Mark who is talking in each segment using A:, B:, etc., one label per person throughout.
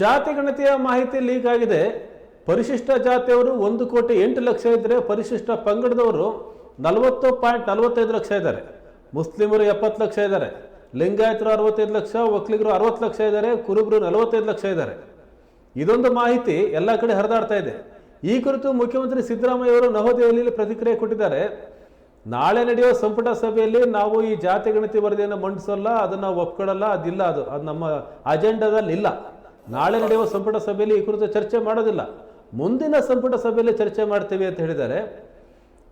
A: ಜಾತಿ ಗಣತಿಯ ಮಾಹಿತಿ ಲೀಕ್ ಆಗಿದೆ. ಪರಿಶಿಷ್ಟ ಜಾತಿಯವರು ಒಂದು ಕೋಟಿ ಎಂಟು ಲಕ್ಷ ಇದ್ದರೆ ಪರಿಶಿಷ್ಟ ಪಂಗಡದವರು ನಲವತ್ತು ಪಾಯಿಂಟ್ ನಲವತ್ತೈದು ಲಕ್ಷ ಇದ್ದಾರೆ. ಮುಸ್ಲಿಮರು ಎಪ್ಪತ್ತು ಲಕ್ಷ ಇದ್ದಾರೆ. ಲಿಂಗಾಯತರು ಅರವತ್ತೈದು ಲಕ್ಷ ಒಕ್ಕಲಿಗರು ಅರವತ್ತು ಲಕ್ಷ ಇದ್ದಾರೆ, ಕುರುಬರು ನಲವತ್ತೈದು ಲಕ್ಷ ಇದ್ದಾರೆ. ಇದೊಂದು ಮಾಹಿತಿ ಎಲ್ಲ ಕಡೆ ಹರಿದಾಡ್ತಾ ಇದೆ. ಈ ಕುರಿತು ಮುಖ್ಯಮಂತ್ರಿ ಸಿದ್ದರಾಮಯ್ಯ ಅವರು ನವದೆಹಲಿಯಲ್ಲಿ ಪ್ರತಿಕ್ರಿಯೆ ಕೊಟ್ಟಿದ್ದಾರೆ. ನಾಳೆ ನಡೆಯುವ ಸಂಪುಟ ಸಭೆಯಲ್ಲಿ ನಾವು ಈ ಜಾತಿ ಗಣತಿ ವರದಿಯನ್ನು ಮಂಡಿಸಲ್ಲ, ಅದನ್ನು ಒಪ್ಕೊಳ್ಳಲ್ಲ, ಅದಿಲ್ಲ ಅದು ಅದು ನಮ್ಮ ಅಜೆಂಡಾದಲ್ಲಿ ಇಲ್ಲ ನಾಳೆ ನಡೆಯುವ ಸಂಪುಟ ಸಭೆಯಲ್ಲಿ ಈ ಕುರಿತು ಚರ್ಚೆ ಮಾಡೋದಿಲ್ಲ. ಮುಂದಿನ ಸಂಪುಟ ಸಭೆಯಲ್ಲಿ ಚರ್ಚೆ ಮಾಡ್ತೇವೆ ಅಂತ ಹೇಳಿದ್ದಾರೆ.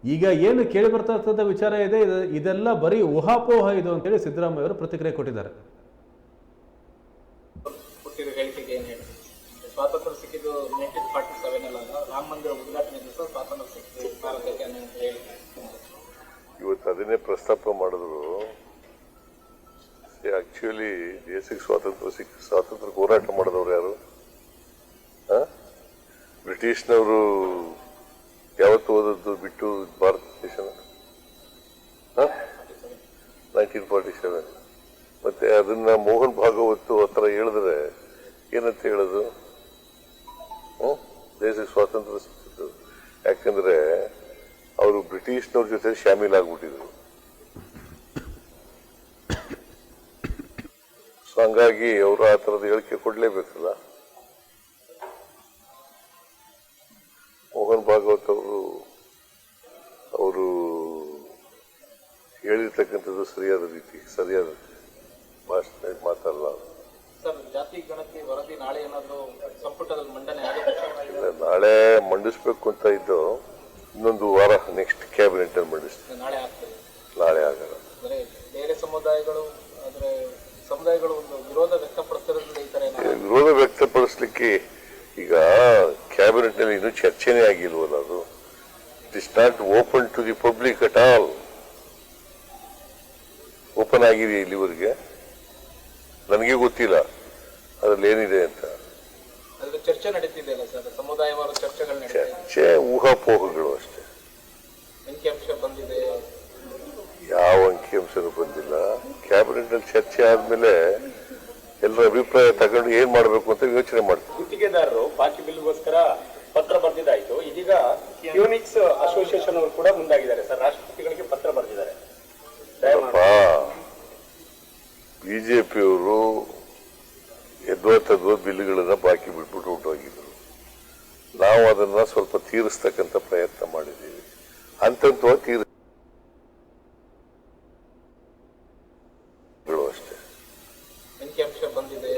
A: ಈಗ ಏನು ಕೇಳಿ ಬರ್ತಾ ಇರ್ತದ ವಿಚಾರ ಇದೆ ಇದು- ಇದೆಲ್ಲ ಬರೀ ಊಹಾಪೋಹ ಇದು ಅಂತೇಳಿ ಸಿದ್ದರಾಮಯ್ಯ ಅವರು ಪ್ರತಿಕ್ರಿಯೆ ಕೊಟ್ಟಿದ್ದಾರೆ.
B: ಸ್ವಾತಂತ್ರ್ಯ ಸಿಕ್ಕಿದ್ದು ನೈನ್ಟೀನ್ ಫಾರ್ಟಿ ಸೆವೆನ್ ಅಲ್ಲ ರಾಮ ಮಂದಿರ ಉದ್ಘಾಟನೆ ದಿವಸ ಸ್ವಾತಂತ್ರ್ಯ ಸಿಕ್ಕಿದ್ದು ಭಾರತಕ್ಕೆ ಅನ್ನೋ ಹೇಳಿ
C: ಇವತ್ತು ಅದನ್ನೇ ಪ್ರಸ್ತಾಪ ಮಾಡಿದ್ರು ಆಕ್ಚುಲಿ ದೇಶಕ್ಕೆ ಸ್ವಾತಂತ್ರ್ಯ ಸಿಕ್ಕ ಸ್ವಾತಂತ್ರ್ಯ ಹೋರಾಟ ಮಾಡಿದವ್ರು ಯಾರು? ಬ್ರಿಟಿಷ್ನವರು ಯಾವತ್ತು ಓದದ್ದು ಬಿಟ್ಟು ಭಾರತ ದೇಶನ? ನೈನ್ಟೀನ್ ಫಾರ್ಟಿ ಸೆವೆನ್ ಮತ್ತೆ ಅದನ್ನ ಮೋಹನ್ ಭಾಗವತ್ ಹತ್ರ ಹೇಳಿದ್ರೆ ಏನಂತ ಹೇಳೋದು? ದೇಶಕ್ಕೆ ಸ್ವಾತಂತ್ರ್ಯ ಸಿಕ್ಕಿದ್ದು. ಯಾಕಂದ್ರೆ, ಅವರು ಬ್ರಿಟಿಷ್ನವ್ರ ಜೊತೆ ಶಾಮೀಲಾಗ್ಬಿಟ್ಟಿದ್ರು ಸೊ ಹಂಗಾಗಿ ಅವರು ಆ ಥರದ ಹೇಳಿಕೆ ಕೊಡಲೇಬೇಕಲ್ಲ? ಮೋಹನ್ ಭಾಗವತ್ ಅವರು ಅವರು ಹೇಳಿರ್ತಕ್ಕಂಥದ್ದು ಸರಿಯಾದ ರೀತಿ ಸರಿಯಾದ ಭಾಷೆ
B: ಮಾತಾಡಲ್ಲ ನಾಳೆ
C: ಮಂಡಿಸ್ಬೇಕು ಅಂತ ಇದ್ದು ಇನ್ನೊಂದು ವಾರ ನೆಕ್ಸ್ಟ್ ಕ್ಯಾಬಿನೆಟ್ ಅಲ್ಲಿ ಮಂಡಿಸ್ತೀವಿ
B: ನಾಳೆ
C: ಆಗಲ್ಲ.
B: ಬೇರೆ ಸಮುದಾಯಗಳು ಸಮುದಾಯಗಳು ಒಂದು ವಿರೋಧ ವ್ಯಕ್ತಪಡಿಸ್ತಿರೋದ್ರಿಂದ ಈ ಥರ
C: ವಿರೋಧ ವ್ಯಕ್ತಪಡಿಸ್ಲಿಕ್ಕೆ ಈಗ ಕ್ಯಾಬಿನೆಟ್ನಲ್ಲಿ ಇನ್ನೂ ಚರ್ಚೆನೇ ಆಗಿಲ್ವಲ್ಲ ಅದು? It is not open to the public at all open ಆಗಿದೆ ಇಲ್ಲಿವರೆಗೆ? ನನಗೆ ಗೊತ್ತಿಲ್ಲ. ಅದ್ರಲ್ಲಿ ಏನಿದೆ ಅಂತ.
B: ಚರ್ಚೆ ನಡೀತಿದೆಯಲ್ಲ ಸರ್? ಸಮುದಾಯವಾದ ಚರ್ಚೆಗಳು
C: ಚರ್ಚೆ ಊಹಾಪೋಹಗಳು ಅಷ್ಟೇ.
B: ಅಂಕಿಅಂಶ ಬಂದಿದೆ.
C: ಅಂಕಿಅಂಶನೂ ಬಂದಿಲ್ಲ. ಕ್ಯಾಬಿನೆಟ್ನಲ್ಲಿ ಚರ್ಚೆ ಆದ್ಮೇಲೆ ಎಲ್ಲರ ಅಭಿಪ್ರಾಯ ತಗೊಂಡು ಏನ್ ಮಾಡಬೇಕು ಅಂತ ಯೋಚನೆ ಮಾಡ್ತೀವಿ.
D: ಗುತ್ತಿಗೆದಾರರು ಬಾಕಿ ಬಿಲ್ಗೋಸ್ಕರ ಪತ್ರ ಬರೆದಿದ್ದಾಯ್ತು. ಇದೀಗ ಯೂನಿಕ್ಸ್ ಅಸೋಸಿಯೇಷನ್ ಅವರು ಕೂಡ ಮುಂದಾಗಿದ್ದಾರೆ ಸರ್. ರಾಷ್ಟ್ರಪತಿಗಳಿಗೆ ಪತ್ರ ಬರೆದಿದ್ದಾರೆ.
C: ಬಿಜೆಪಿಯವರು ಎದ್ವಾ ತದ್ವಾ ಬಿಲ್ಗಳನ್ನ ಬಾಕಿ ಬಿಟ್ಬಿಟ್ಟು ಹೊರಟೋಗಿದ್ರು ನಾವು ಅದನ್ನ ಸ್ವಲ್ಪ ತೀರಿಸ್ತಕ್ಕಂತ ಪ್ರಯತ್ನ ಮಾಡಿದ್ದೀವಿ. ಅಂತಂತೂ ತೀರಿಸ್ ಅಂಕಿಅಂಶ ಬಂದಿದೆ.